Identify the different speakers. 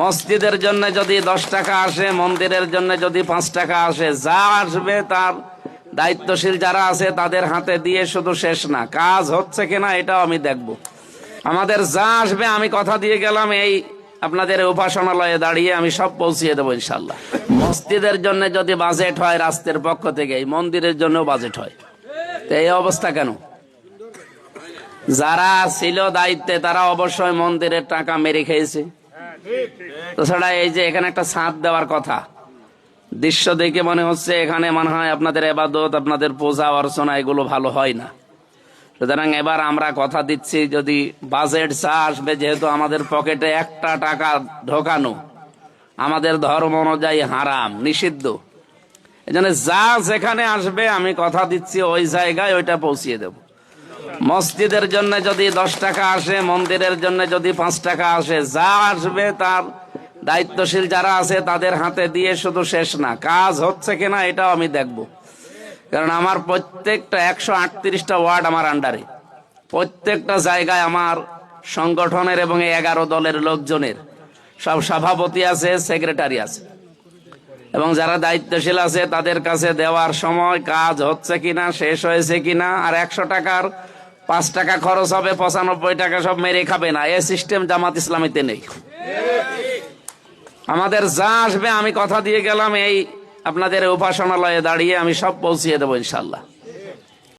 Speaker 1: মসজিদের জন্য যদি দশ টাকা আসে, মন্দিরের জন্য যদি পাঁচ টাকা আসে, যা আসবে তার দায়িত্বশীল যারা আছে তাদের হাতে দিয়ে শুধু শেষ না। কাজ হচ্ছে কিনা এটাও আমি দেখব। আমাদের যা আসবে আমি কথা দিয়ে গেলাম, এই আপনাদের উপাসনালয়ে দাঁড়িয়ে আমি সব পৌঁছিয়ে দেবো ইনশাল্লাহ মসজিদের জন্য যদি বাজেট হয় রাস্তার পক্ষ থেকে মন্দিরের জন্য বাজেট হয়। তো এই অবস্থা কেন? যারা ছিল দায়িত্বে তারা অবশ্যই মন্দিরের টাকা মেরে খেয়েছে। তাছাড়া এই যে এখানে একটা ছাদ দেওয়ার কথা। দৃশ্য দেখে মনে হচ্ছে এখানে মনে হয় আপনাদের এবাদত, আপনাদের পূজা, অর্চনা এগুলো ভালো হয় না। সুতরাং এবার আমরা কথা দিচ্ছি, যদি বাজেট চা আসবে, যেহেতু আমাদের পকেটে একটা টাকা ঢোকানো, আমাদের ধর্ম অনুযায়ী হারাম, নিষিদ্ধ। এই জন্য যা যেখানে আসবে, আমি কথা দিচ্ছি ওই জায়গায় ওইটা পৌঁছিয়ে দেব। মসজিদের জন্য যদি দশ টাকা আসে, মন্দিরের জন্য যদি পাঁচ টাকা আসে, যা আসবে তার দায়িত্বশীল যারা আছে তাদের হাতে দিয়ে শুধু শেষ না। কাজ হচ্ছে কিনা এটাও আমি দেখব। কারণ আমার প্রত্যেকটা একশো আটত্রিশটা ওয়ার্ড আমার আন্ডারে। প্রত্যেকটা জায়গায় আমার সংগঠনের এবং এগারো দলের লোকজনের সব সভাপতি আছে, সেক্রেটারি আছে। এবং যারা দায়িত্বশীল আছে তাদের কাছে দেওয়ার সময় কাজ হচ্ছে কিনা, শেষ হয়েছে কিনা, আর একশো টাকার পাঁচ টাকা খরচ হবে, পঁচানব্বই টাকা সব মেরে খাবে না। এ সিস্টেম জামাত ইসলামীতে নেই। আমাদের যা আসবে, আমি কথা দিয়ে গেলাম, এই আপনাদের উপাসনালয়ে দাঁড়িয়ে আমি সব পৌঁছিয়ে দেবো ইনশাল্লাহ।